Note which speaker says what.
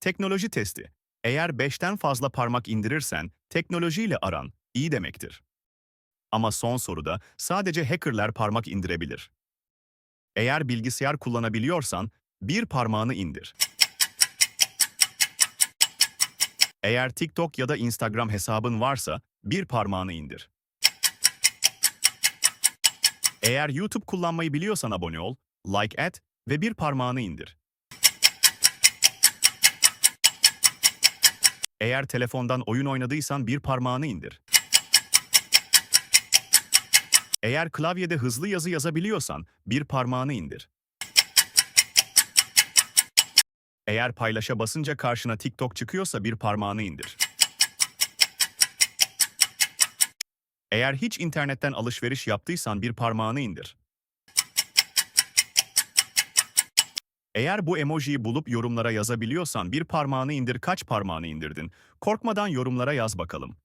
Speaker 1: Teknoloji testi. Eğer 5'ten fazla parmak indirirsen teknolojiyle aran iyi demektir. Ama son soruda sadece hackerler parmak indirebilir. Eğer bilgisayar kullanabiliyorsan bir parmağını indir. Eğer TikTok ya da Instagram hesabın varsa bir parmağını indir. Eğer YouTube kullanmayı biliyorsan abone ol, like et ve bir parmağını indir. Eğer telefondan oyun oynadıysan bir parmağını indir. Eğer klavyede hızlı yazı yazabiliyorsan bir parmağını indir. Eğer paylaşa basınca karşına TikTok çıkıyorsa bir parmağını indir. Eğer hiç internetten alışveriş yaptıysan bir parmağını indir. Eğer bu emojiyi bulup yorumlara yazabiliyorsan bir parmağını indir kaç parmağını indirdin? Korkmadan yorumlara yaz bakalım.